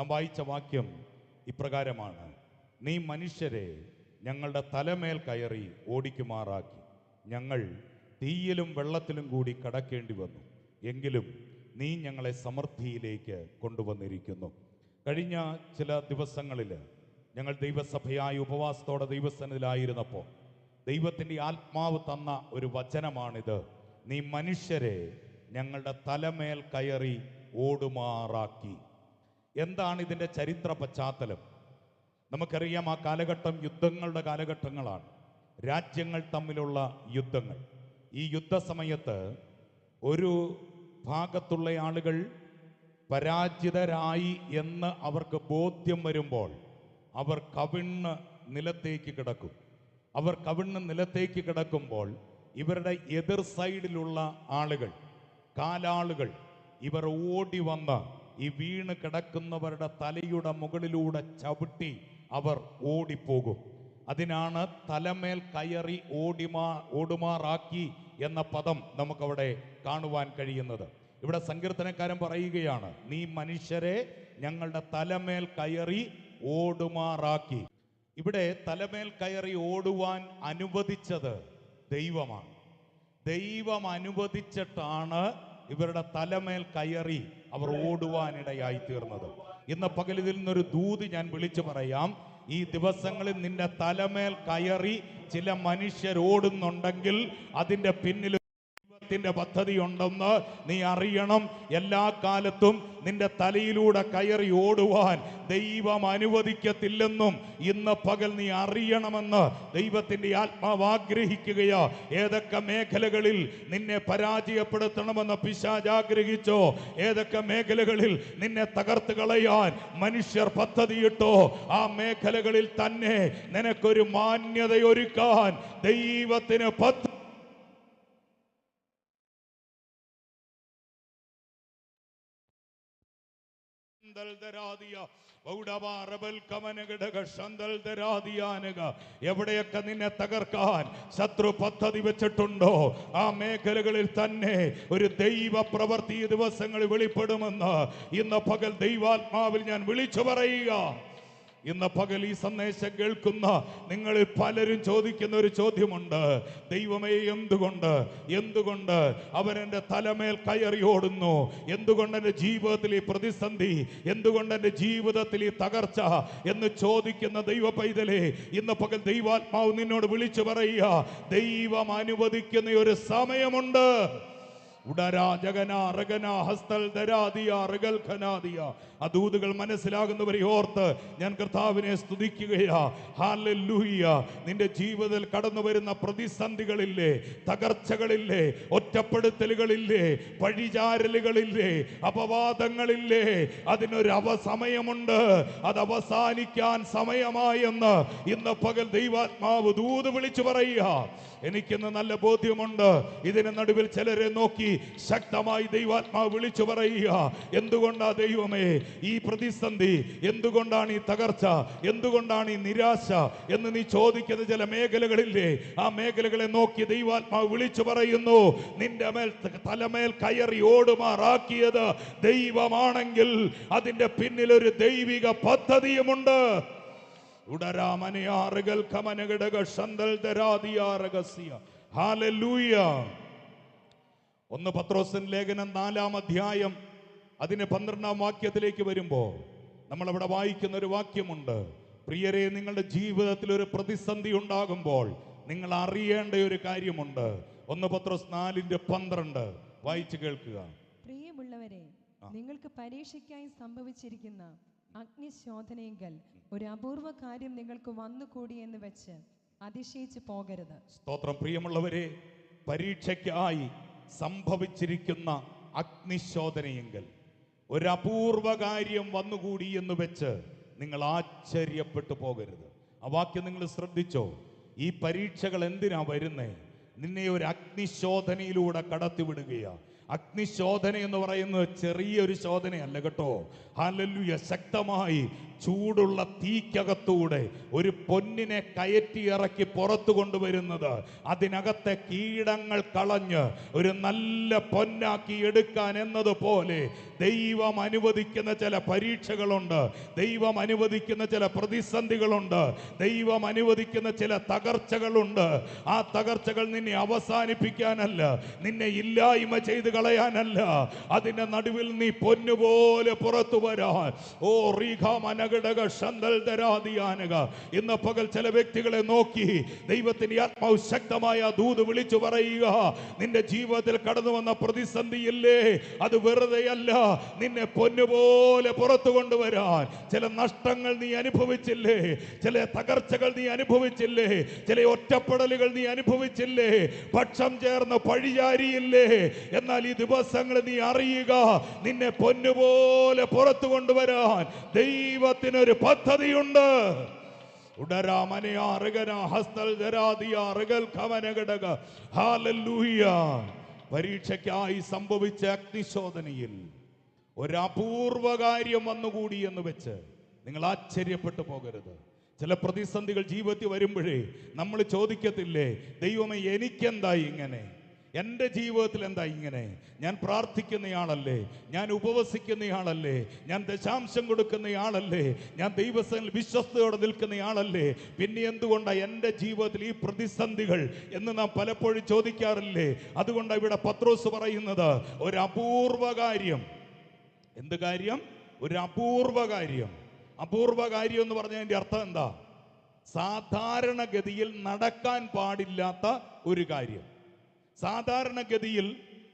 നാം വായിച്ച വാക്യം ഇപ്രകാരമാണ്. നീ മനുഷ്യരെ ഞങ്ങളുടെ തലമേൽ കയറി ഓടിക്കുമാറാക്കി. ഞങ്ങൾ തീയിലും വെള്ളത്തിലും കൂടി കടക്കേണ്ടി വന്നു. എങ്കിലും നീ ഞങ്ങളെ സമൃദ്ധിയിലേക്ക് കൊണ്ടുവന്നിരിക്കുന്നു. കഴിഞ്ഞ ചില ദിവസങ്ങളിൽ ഞങ്ങൾ ദൈവസഭയായി ഉപവാസത്തോടെ ദൈവസന്നിധിയിലായിരുന്നപ്പോൾ ദൈവത്തിന്റെ ആത്മാവ് തന്ന ഒരു വചനമാണിത്. നീ മനുഷ്യരെ ഞങ്ങളുടെ തലമേൽ കയറി ഓടുമാറാക്കി. എന്താണ് ഇതിന്റെ ചരിത്ര പശ്ചാത്തലം? നമുക്കറിയാം ആ കാലഘട്ടം യുദ്ധങ്ങളുടെ കാലഘട്ടങ്ങളാണ്. രാജ്യങ്ങൾ തമ്മിലുള്ള യുദ്ധങ്ങൾ. ഈ യുദ്ധസമയത്ത് ഒരു ഭാഗത്തുള്ള ആളുകൾ പരാജിതരായി എന്ന് അവർക്ക് ബോധ്യം വരുമ്പോൾ അവർ കവിണ്ണ് നിലത്തേക്ക് കിടക്കും. അവർ കവിണ്ണ് നിലത്തേക്ക് കിടക്കുമ്പോൾ ഇവരുടെ എതിർ സൈഡിലുള്ള ആളുകൾ കാലാളുകൾ ഇവർ ഓടി വന്ന് ഈ വീണ് കിടക്കുന്നവരുടെ തലയുടെ മുകളിലൂടെ ചവിട്ടി അവർ ഓടിപ്പോകും. അതിനാണ് തലമേൽ കയറി ഓടിമാ ഓടുമാറാക്കി എന്ന പദം നമുക്കവിടെ കാണുവാൻ കഴിയുന്നത്. ഇവിടെ സങ്കീർത്തനക്കാരൻ പറയുകയാണ് നീ മനുഷ്യരെ ഞങ്ങളുടെ തലമേൽ കയറി ഓടുമാറാക്കി. ഇവിടെ തലമേൽ കയറി ഓടുവാൻ അനുവദിച്ചത് ദൈവമാണ്. ദൈവം അനുവദിച്ചിട്ടാണ് ഇവരുടെ തലമേൽ കയറി അവർ ഓടുവാനിടയായി തീർന്നത് ഇന്ന് പകലിൽ നിന്നൊരു ദൂത് ഞാൻ വിളിച്ചു പറയാം. ഈ ദിവസങ്ങളിൽ നിന്റെ തലമേൽ കയറി ചില മനുഷ്യരോടുന്നുണ്ടെങ്കിൽ അതിന്റെ പിന്നിൽ ദൈവത്തിന്റെ പദ്ധതി ഉണ്ടെന്ന് നീ അറിയണം. എല്ലാ കാലത്തും നിന്റെ തലയിലൂടെ കയറി ഓടുവാൻ ദൈവം അനുവദിക്കത്തില്ലെന്നും ഇന്ന് പകൽ നീ അറിയണമെന്ന് ദൈവത്തിന്റെ ആത്മാവ് ആഗ്രഹിക്കുകയോ. ഏതൊക്കെ മേഖലകളിൽ നിന്നെ പരാജയപ്പെടുത്തണമെന്ന് പിശാജ് ആഗ്രഹിച്ചോ? ഏതൊക്കെ മേഖലകളിൽ നിന്നെ തകർത്ത് കളയാൻ മനുഷ്യർ പദ്ധതിയിട്ടോ? ആ മേഖലകളിൽ തന്നെ നിനക്കൊരു മാന്യതയൊരുക്കാൻ ദൈവത്തിന് പദ്ധതി എവിടെയൊക്കെ നിന്നെ തകർക്കാൻ ശത്രു പദ്ധതി വെച്ചിട്ടുണ്ടോ? ആ മേഖലകളിൽ തന്നെ ഒരു ദൈവ പ്രവൃത്തി ദിവസങ്ങൾ വെളിപ്പെടുമെന്ന് ഇന്ന് പകൽ ദൈവാത്മാവിൽ ഞാൻ വിളിച്ചു പറയുക. ഇന്ന് പകൽ ഈ സന്ദേശം കേൾക്കുന്ന നിങ്ങളിൽ പലരും ചോദിക്കുന്ന ഒരു ചോദ്യമുണ്ട്. ദൈവമേ എന്തുകൊണ്ട്? എന്തുകൊണ്ട് അവൻ എന്റെ തലമേൽ കയറി ഓടുന്നു? എന്തുകൊണ്ട് എന്റെ ജീവിതത്തിൽ ഈ പ്രതിസന്ധി? എന്തുകൊണ്ട് എന്റെ ജീവിതത്തിൽ ഈ തകർച്ച? എന്ന് ചോദിക്കുന്ന ദൈവ പൈതലേ ഇന്ന് പകൽ ദൈവാത്മാവ് നിന്നോട് വിളിച്ചു പറയുക. ദൈവം അനുവദിക്കുന്ന ഒരു സമയമുണ്ട്. ദൂതുകൾ മനസ്സിലാകുന്നവരെ ഓർത്ത് ഞാൻ കർത്താവിനെ സ്തുതിക്കുകയാ. നിന്റെ ജീവിതത്തിൽ കടന്നു വരുന്ന പ്രതിസന്ധികളില്ലേ തകർച്ചകളില്ലേ ഒറ്റപ്പെടുത്തലുകളില്ലേ പഴിചാരലുകളില്ലേ അപവാദങ്ങളില്ലേ അതിനൊരു അവസമയമുണ്ട് അത് അവസാനിക്കാൻ സമയമായെന്ന് ഇന്ന് പകൽ ദൈവാത്മാവ് ദൂത് വിളിച്ചു പറയുക. എനിക്കിന്ന് നല്ല ബോധ്യമുണ്ട്. ഇതിന് നടുവിൽ ചിലരെ നോക്കി ശക്തമായി ദൈവാത്മാവ് വിളിച്ചു പറയുക. എന്തുകൊണ്ടാ ദൈവമേ ഈ പ്രതിസന്ധി? എന്തുകൊണ്ടാണ് ഈ തകർച്ച? എന്തുകൊണ്ടാണ് ഈ നിരാശ? എന്ന് നീ ചോദിക്കുന്ന ചില മേഖലകളില്ലേ ആ മേഖലകളെ നോക്കി ദൈവാത്മാവ് വിളിച്ചു പറയുന്നു. നിന്റെ മേൽ തലമേൽ കയറി ഓടുമാറാക്കിയത് ദൈവമാണെങ്കിൽ അതിന്റെ പിന്നിലൊരു ദൈവിക പദ്ധതിയുമുണ്ട്. ഉടരാമനയാറുകൾ കമനഘടക ദരാതിയാ രഹസ്യ ഒന്ന് പത്രോസൻ ലേഖനം നാലാം അധ്യായം അതിന് പന്ത്രണ്ടാം വാക്യത്തിലേക്ക് വരുമ്പോൾ നമ്മൾ അവിടെ വായിക്കുന്ന ഒരു വാക്യമുണ്ട്. പ്രിയരെ നിങ്ങളുടെ ജീവിതത്തിൽ ഒരു പ്രതിസന്ധി ഉണ്ടാകുമ്പോൾ നിങ്ങൾ അറിയേണ്ട ഒരു കാര്യമുണ്ട്. ഒന്ന് പത്രോസ് നാലിന്റെ പന്ത്രണ്ട്. വായിച്ചു കേൾക്കുക. പ്രിയമുള്ളവരെ നിങ്ങൾക്ക് പരീക്ഷയ്ക്കായി സംഭവിച്ചിരിക്കുന്ന അഗ്നിശോധനയെങ്കിൽ ഒരു അപൂർവ കാര്യം നിങ്ങൾക്ക് വന്നുകൂടി എന്ന് വെച്ച് അതിശയിച്ചു പോകരുത്. സ്തോത്രം. പ്രിയമുള്ളവരെ പരീക്ഷയ്ക്കായി സംഭവിച്ചിരിക്കുന്ന അഗ്നിശോധനയെങ്കിൽ ഒരു അപൂർവ കാര്യം വന്നുകൂടി എന്ന് വെച്ച് നിങ്ങൾ ആശ്ചര്യപ്പെട്ടു പോകരുത്. ആ വാക്യം നിങ്ങൾ ശ്രദ്ധിച്ചോ? ഈ പരീക്ഷകൾ എന്തിനാ വരുന്നേ? നിന്നെ ഒരു അഗ്നിശോധനയിലൂടെ കടത്തിവിടുകയാണ് അഗ്നിശോധന എന്ന് പറയുന്നത് ചെറിയൊരു ശോധനയല്ല കേട്ടോ. ഹാലല്ലുയ. ശക്തമായി ചൂടുള്ള തീക്കകത്തൂടെ ഒരു പൊന്നിനെ കയറ്റി ഇറക്കി പുറത്തു കൊണ്ടുവരുന്നത്. അതിനകത്തെ കീടങ്ങൾ കളഞ്ഞ് ഒരു നല്ല പൊന്നാക്കി എടുക്കാൻ എന്നതുപോലെ ദൈവം അനുവദിക്കുന്ന ചില പരീക്ഷകളുണ്ട്. ദൈവം അനുവദിക്കുന്ന ചില പ്രതിസന്ധികളുണ്ട്. ദൈവം അനുവദിക്കുന്ന ചില തകർച്ചകളുണ്ട്. ആ തകർച്ചകൾ നിന്നെ അവസാനിപ്പിക്കാനല്ല നിന്നെ ഇല്ലായ്മ ചെയ്ത് കളയാനല്ല. അതിന്റെ നടുവിൽ നീ പൊന്നുപോലെ പുറത്തു വരാൻ. ഓ റീഖ മനഘടക ശന്തൽ ദരാദിയാനക ഇന്ന് പകൽ ചില വ്യക്തികളെ നോക്കി ദൈവത്തിന്റെ ആത്മാവ് ശക്തമായ ദൂത് വിളിച്ചു പറയുക നിന്റെ ജീവിതത്തിൽ കടന്നു വന്ന പ്രതിസന്ധിയില്ലേ? അത് വെറുതെയല്ല. നിന്നെ പൊന്നുപോലെ പുറത്തു കൊണ്ടുവരാൻ. ചില നഷ്ടങ്ങൾ നീ അനുഭവിച്ചില്ലേ? ചില തകർച്ചകൾ നീ അനുഭവിച്ചില്ലേ? ചില ഒറ്റപ്പെടലുകൾ നീ അനുഭവിച്ചില്ലേ? പക്ഷം ചേർന്ന് പഴിചാരിയില്ലേ? എന്നാൽ ഈ ദിവസങ്ങൾ നീ അറിയുക നിന്നെ പൊന്നുപോലെ പുറത്തു കൊണ്ടുവരാൻ ദൈവത്തിനൊരു പദ്ധതിയുണ്ട്. പരീക്ഷയ്ക്കായി സംഭവിച്ച അഗ്നിശോധനയിൽ ഒരു അപൂർവ കാര്യം വന്നുകൂടി എന്ന് വെച്ച് നിങ്ങൾ ആശ്ചര്യപ്പെട്ടു പോകരുത്. ചില പ്രതിസന്ധികൾ ജീവിതത്തിൽ വരുമ്പോഴേ നമ്മൾ ചോദിക്കത്തില്ലേ ദൈവമേ എനിക്കെന്താ ഇങ്ങനെ? എന്റെ ജീവിതത്തിൽ എന്താ ഇങ്ങനെ? ഞാൻ പ്രാർത്ഥിക്കുന്നയാളല്ലേ? ഞാൻ ഉപവസിക്കുന്നയാളല്ലേ? ഞാൻ ദശാംശം കൊടുക്കുന്നയാളല്ലേ? ഞാൻ ദൈവസ്ഥയിൽ വിശ്വസ്തയോടെ നിൽക്കുന്നയാളല്ലേ? പിന്നെ എന്തുകൊണ്ടാണ് എന്റെ ജീവിതത്തിൽ ഈ പ്രതിസന്ധികൾ എന്ന് നാം പലപ്പോഴും ചോദിക്കാറില്ലേ? അതുകൊണ്ടാണ് ഇവിടെ പത്രോസ് പറയുന്നത് ഒരു അപൂർവ കാര്യം. എന്ത് കാര്യം? ഒരു അപൂർവ കാര്യം. അപൂർവ കാര്യം എന്ന് പറഞ്ഞതിന്റെ അർത്ഥം എന്താ? സാധാരണഗതിയിൽ നടക്കാൻ പാടില്ലാത്ത ഒരു കാര്യം. സാധാരണഗതിയിൽ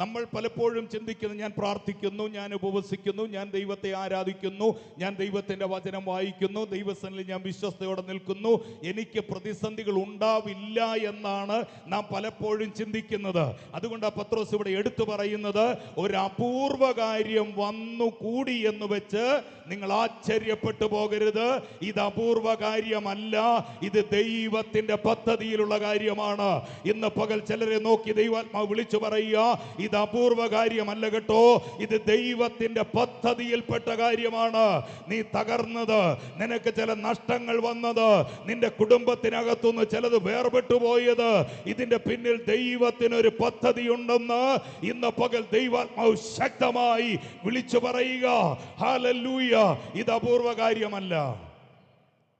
നമ്മൾ പലപ്പോഴും ചിന്തിക്കുന്നു ഞാൻ പ്രാർത്ഥിക്കുന്നു ഞാൻ ഉപവസിക്കുന്നു ഞാൻ ദൈവത്തെ ആരാധിക്കുന്നു ഞാൻ ദൈവത്തിന്റെ വചനം വായിക്കുന്നു ദൈവസനിൽ ഞാൻ വിശ്വസ്തയോടെ നിൽക്കുന്നു. എനിക്ക് പ്രതിസന്ധികൾ ഉണ്ടാവില്ല എന്നാണ് നാം പലപ്പോഴും ചിന്തിക്കുന്നത്. അതുകൊണ്ട് ആ പത്രോസ് ഇവിടെ എടുത്തു പറയുന്നത് ഒരു അപൂർവ കാര്യം വന്നു കൂടി എന്ന് വെച്ച് നിങ്ങൾ ആശ്ചര്യപ്പെട്ടു പോകരുത്. ഇത് അപൂർവ കാര്യമല്ല. ഇത് ദൈവത്തിന്റെ പദ്ധതിയിലുള്ള കാര്യമാണ്. ഇന്ന് പകൽ ചിലരെ നോക്കി ദൈവാത്മാവ് വിളിച്ചു പറയുക ഇത് അപൂർവ കാര്യമല്ല കേട്ടോ. ഇത് ദൈവത്തിന്റെ പദ്ധതിയിൽപ്പെട്ട കാര്യമാണ്. നീ തകർന്നത്. നിനക്ക് ചില നഷ്ടങ്ങൾ വന്നത്. നിന്റെ കുടുംബത്തിനകത്തുനിന്ന് ചിലത് വേർപെട്ടു പോയത്. ഇതിന്റെ പിന്നിൽ ദൈവത്തിനൊരു പദ്ധതി ഉണ്ടെന്ന് ഇന്ന് പകൽ ദൈവാത്മാവ് ശക്തമായി വിളിച്ചു പറയുക. ഹാലല്ലൂയ. ഇത് അപൂർവ കാര്യമല്ല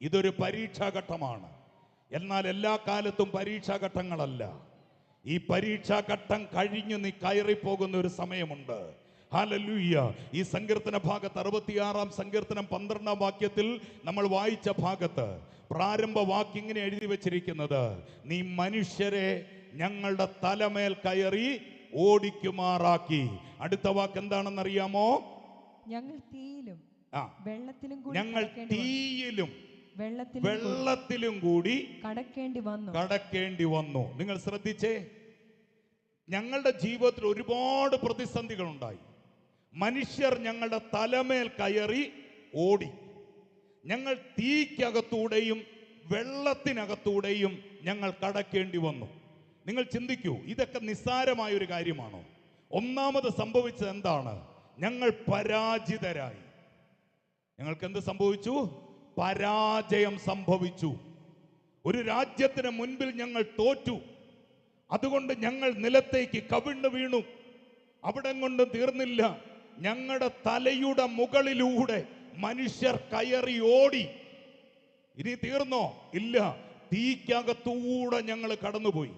ഇതൊരു പരീക്ഷാഘട്ടമാണ്. എന്നാൽ എല്ലാ കാലത്തും പരീക്ഷാഘട്ടങ്ങളല്ല. ഈ പരീക്ഷാഘട്ടം കഴിഞ്ഞ് നീ കയറിപ്പോകുന്ന ഒരു സമയമുണ്ട്. ഹാലല്ലൂയ്യ ഈ സങ്കീർത്തന ഭാഗത്ത് അറുപത്തിയാറാം സങ്കീർത്തനം പന്ത്രണ്ടാം വാക്യത്തിൽ നമ്മൾ വായിച്ച ഭാഗത്ത് പ്രാരംഭ വാക്യം ഇങ്ങനെ എഴുതി വച്ചിരിക്കുന്നത്. നീ മനുഷ്യരെ ഞങ്ങളുടെ തലമേൽ കയറി ഓടിക്കുമാറാക്കി. അടുത്ത വാക്ക് എന്താണെന്നറിയാമോ? ഞങ്ങൾ തീയിലും ആ. വെള്ളത്തിലും ഞങ്ങൾ തീയിലും വെള്ളത്തിലും കൂടി കടക്കേണ്ടി വന്നു. കടക്കേണ്ടി വന്നു. നിങ്ങൾ ശ്രദ്ധിച്ചേ? ഞങ്ങളുടെ ജീവിതത്തിൽ ഒരുപാട് പ്രതിസന്ധികൾ ഉണ്ടായി മനുഷ്യർ ഞങ്ങളുടെ തലമേൽ കയറി ഓടി. ഞങ്ങൾ തീക്കകത്തൂടെയും വെള്ളത്തിനകത്തൂടെയും ഞങ്ങൾ കടക്കേണ്ടി വന്നു. നിങ്ങൾ ചിന്തിക്കൂ ഇതൊക്കെ നിസ്സാരമായ ഒരു കാര്യമാണോ? ഒന്നാമത് സംഭവിച്ചത് എന്താണ്? ഞങ്ങൾ പരാജിതരായി. ഞങ്ങൾക്ക് എന്ത് സംഭവിച്ചു? പരാജയം സംഭവിച്ചു. ഒരു രാജ്യത്തിന് മുൻപിൽ ഞങ്ങൾ തോറ്റു. അതുകൊണ്ട് ഞങ്ങൾ നിലത്തേക്ക് കവിണ്ണു വീണു. അവിടം കൊണ്ട് തീർന്നില്ല. ഞങ്ങളുടെ തലയുടെ മുകളിലൂടെ മനുഷ്യർ കയറി ഓടി. ഇനി തീർന്നോ? ഇല്ല. തീക്കകത്തൂടെ ഞങ്ങൾ കടന്നുപോയി.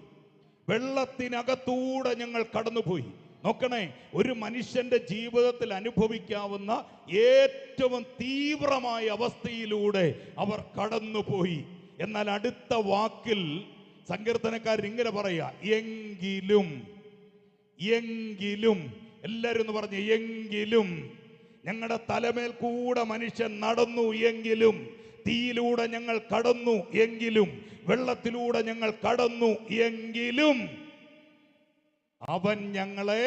വെള്ളത്തിനകത്തൂടെ ഞങ്ങൾ കടന്നുപോയി. നോക്കണേ ഒരു മനുഷ്യന്റെ ജീവിതത്തിൽ അനുഭവിക്കാവുന്ന ഏറ്റവും തീവ്രമായ അവസ്ഥയിലൂടെ അവർ കടന്നുപോയി. എന്നാൽ അടുത്ത വാക്കിൽ സങ്കീർത്തനക്കാരൻ ഇങ്ങനെ പറയാ എങ്കിലും എങ്കിലും. എല്ലാവരും ഒന്ന് പറഞ്ഞു എങ്കിലും. ഞങ്ങളുടെ തലമേൽ കൂടെ മനുഷ്യൻ നടന്നു എങ്കിലും. തീയിലൂടെ ഞങ്ങൾ കടന്നു എങ്കിലും. വെള്ളത്തിലൂടെ ഞങ്ങൾ കടന്നു എങ്കിലും. അവൻ ഞങ്ങളെ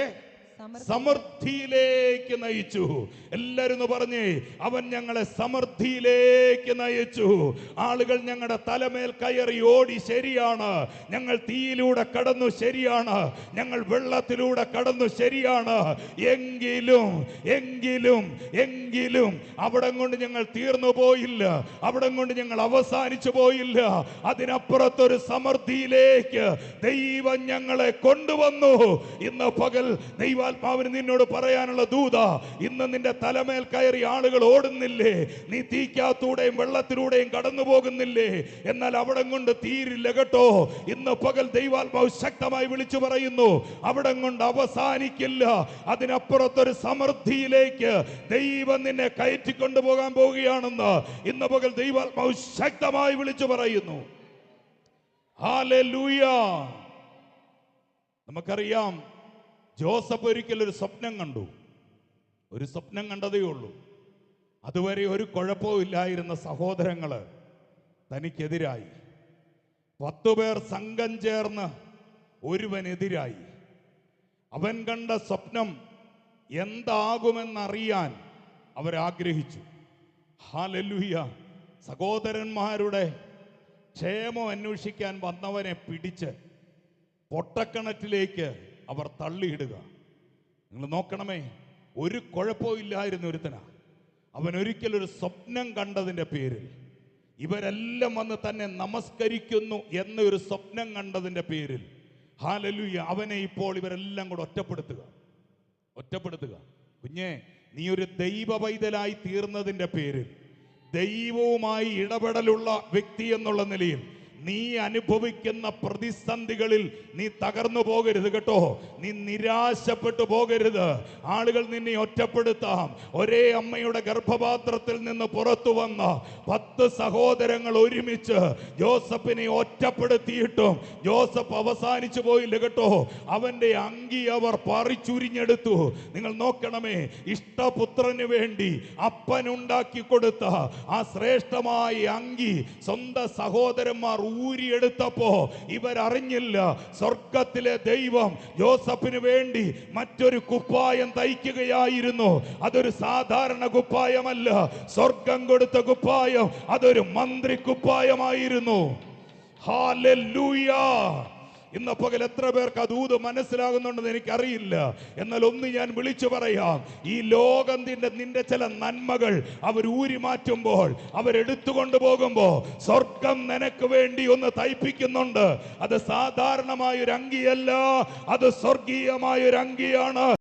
സമൃദ്ധിയിലേക്ക് നയിച്ചു. എല്ലാരും പറഞ്ഞു അവൻ ഞങ്ങളെ സമൃദ്ധിയിലേക്ക് നയിച്ചു. ആളുകൾ ഞങ്ങളുടെ തലമേൽ കയറി ഓടി ശരിയാണ്. ഞങ്ങൾ തീയിലൂടെ കടന്നു ശരിയാണ്. ഞങ്ങൾ വെള്ളത്തിലൂടെ കടന്നു ശരിയാണ്. എങ്കിലും എങ്കിലും എങ്കിലും അവിടെ കൊണ്ട് ഞങ്ങൾ തീർന്നു പോയില്ല. അവിടെ കൊണ്ട് ഞങ്ങൾ അവസാനിച്ചു പോയില്ല. അതിനപ്പുറത്തൊരു സമൃദ്ധിയിലേക്ക് ദൈവം ഞങ്ങളെ കൊണ്ടുവന്നു. ഇന്ന് പകൽ ദൈവാത്മാവിന് നിന്നോട് പറയാനുള്ള ദൂത ഇന്ന് നിന്റെ തലമേൽ കയറി ആളുകൾ ഓടുന്നില്ലേ? നീ തീക്കാത്തൂടെയും വെള്ളത്തിലൂടെയും കടന്നു പോകുന്നില്ലേ എന്നാൽ അവിടം കൊണ്ട് തീരില്ല കേട്ടോ. ഇന്ന് പകൽ ദൈവാത്മാവ് ശക്തമായി വിളിച്ചു പറയുന്നു അവിടം കൊണ്ട് അവസാനിക്കില്ല. അതിനപ്പുറത്തൊരു സമൃദ്ധിയിലേക്ക് ദൈവം നിന്നെ കയറ്റിക്കൊണ്ടു പോകാൻ പോവുകയാണെന്ന് ഇന്ന് പകൽ ദൈവാത്മാവ് ശക്തമായി വിളിച്ചു പറയുന്നു. നമുക്കറിയാം ജോസഫ് ഒരിക്കൽ ഒരു സ്വപ്നം കണ്ടു. ഒരു സ്വപ്നം കണ്ടതേ ഉള്ളൂ. അതുവരെ ഒരു കുഴപ്പവും ഇല്ലായിരുന്ന സഹോദരങ്ങൾ തനിക്കെതിരായി. പത്തുപേർ സംഘം ചേർന്ന് ഒരുവനെതിരായി. അവൻ കണ്ട സ്വപ്നം എന്താകുമെന്നറിയാൻ അവരാഗ്രഹിച്ചു. ഹാലലുയ്യ സഹോദരന്മാരുടെ ക്ഷേമം അന്വേഷിക്കാൻ വന്നവനെ പിടിച്ച് പൊട്ടക്കിണറ്റിലേക്ക് അവർ തള്ളിയിടുക. നിങ്ങൾ നോക്കണമേ ഒരു കുഴപ്പവും ഇല്ലായിരുന്ന ഒരുത്തനാ. അവൻ ഒരിക്കൽ ഒരു സ്വപ്നം കണ്ടതിന്റെ പേരിൽ. ഇവരെല്ലാം വന്ന് തന്നെ നമസ്കരിക്കുന്നു എന്നൊരു സ്വപ്നം കണ്ടതിന്റെ പേരിൽ. ഹാലലുയ്യ അവനെ ഇപ്പോൾ ഇവരെല്ലാം കൂടെ ഒറ്റപ്പെടുത്തുക. ഒറ്റപ്പെടുത്തുക. കുഞ്ഞേ നീ ഒരു ദൈവ പൈതലായി തീർന്നതിന്റെ പേരിൽ ദൈവവുമായി ഇടപെടലുള്ള വ്യക്തി എന്നുള്ള നിലയിൽ നീ അനുഭവിക്കുന്ന പ്രതിസന്ധികളിൽ നീ തകർന്നു പോകരുത് കേട്ടോ. നീ നിരാശപ്പെട്ടു പോകരുത്. ആളുകൾ നിന്നെ ഒറ്റപ്പെടുത്താം. ഒരേ അമ്മയുടെ ഗർഭപാത്രത്തിൽ നിന്ന് പുറത്തു വന്ന പത്ത് സഹോദരങ്ങൾ ഒരുമിച്ച് ജോസഫിനെ ഒറ്റപ്പെടുത്തിയിട്ടും ജോസഫ് അവസാനിച്ചു പോയില്ല കേട്ടോ. അവന്റെ അങ്കി അവർ പറിച്ചുരിഞ്ഞെടുത്തു. നിങ്ങൾ നോക്കണമേ ഇഷ്ടപുത്രന് വേണ്ടി അപ്പനുണ്ടാക്കി കൊടുത്ത ആ ശ്രേഷ്ഠമായ അങ്കി സ്വന്തം സഹോദരന്മാർ ഊരിയെടുത്തപ്പോ ഇവരറിഞ്ഞില്ല സ്വർഗത്തിലെ ദൈവം ജോസഫിന് വേണ്ടി മറ്റൊരു കുപ്പായം തയ്ക്കുകയായിരുന്നു. അതൊരു സാധാരണ കുപ്പായമല്ല സ്വർഗം കൊടുത്ത കുപ്പായം അതൊരു മന്ത്രി കുപ്പായമായിരുന്നു. ഹാലൂയ ഇന്ന് പകൽ എത്ര പേർക്ക് അതൂത് മനസ്സിലാകുന്നുണ്ടെന്ന് എനിക്കറിയില്ല. എന്നാൽ ഒന്ന് ഞാൻ വിളിച്ചു പറയാം. ഈ ലോകത്തിന്റെ നിന്റെ ചില നന്മകൾ അവർ ഊരി മാറ്റുമ്പോൾ അവരെടുത്തുകൊണ്ട് പോകുമ്പോൾ സ്വർഗം നിനക്ക് വേണ്ടി ഒന്ന് തയ്പ്പിക്കുന്നുണ്ട്. അത് സാധാരണമായ ഒരു അങ്കിയല്ല അത് സ്വർഗീയമായ ഒരു അങ്കിയാണ്